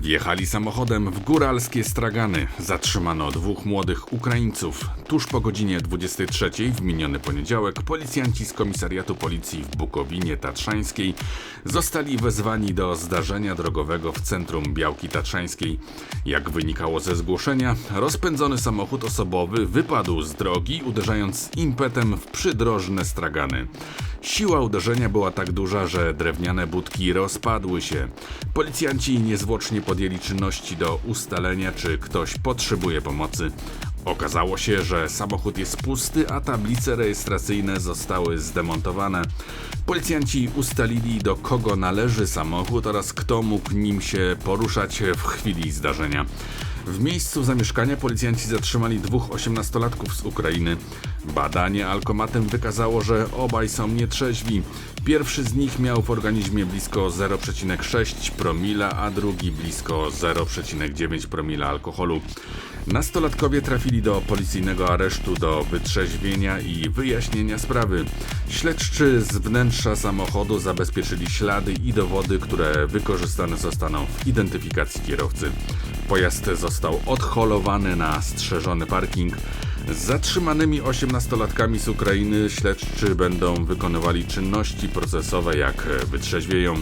Wjechali samochodem w góralskie stragany. Zatrzymano dwóch młodych Ukraińców. Tuż po godzinie 23 w miniony poniedziałek policjanci z komisariatu policji w Bukowinie Tatrzańskiej zostali wezwani do zdarzenia drogowego w centrum Białki Tatrzańskiej. Jak wynikało ze zgłoszenia, rozpędzony samochód osobowy wypadł z drogi, uderzając impetem w przydrożne stragany. Siła uderzenia była tak duża, że drewniane budki rozpadły się. Policjanci niezwłocznie podjęli czynności do ustalenia, czy ktoś potrzebuje pomocy. Okazało się, że samochód jest pusty, a tablice rejestracyjne zostały zdemontowane. Policjanci ustalili, do kogo należy samochód oraz kto mógł nim się poruszać w chwili zdarzenia. W miejscu zamieszkania policjanci zatrzymali dwóch osiemnastolatków z Ukrainy. Badanie alkomatem wykazało, że obaj są nietrzeźwi. Pierwszy z nich miał w organizmie blisko 0,6 promila, a drugi blisko 0,9 promila alkoholu. Nastolatkowie trafili do policyjnego aresztu do wytrzeźwienia i wyjaśnienia sprawy. Śledczy z wnętrza samochodu zabezpieczyli ślady i dowody, które wykorzystane zostaną w identyfikacji kierowcy. Pojazd został odholowany na strzeżony parking. Z zatrzymanymi 18-latkami z Ukrainy śledczy będą wykonywali czynności procesowe jak wytrzeźwieją.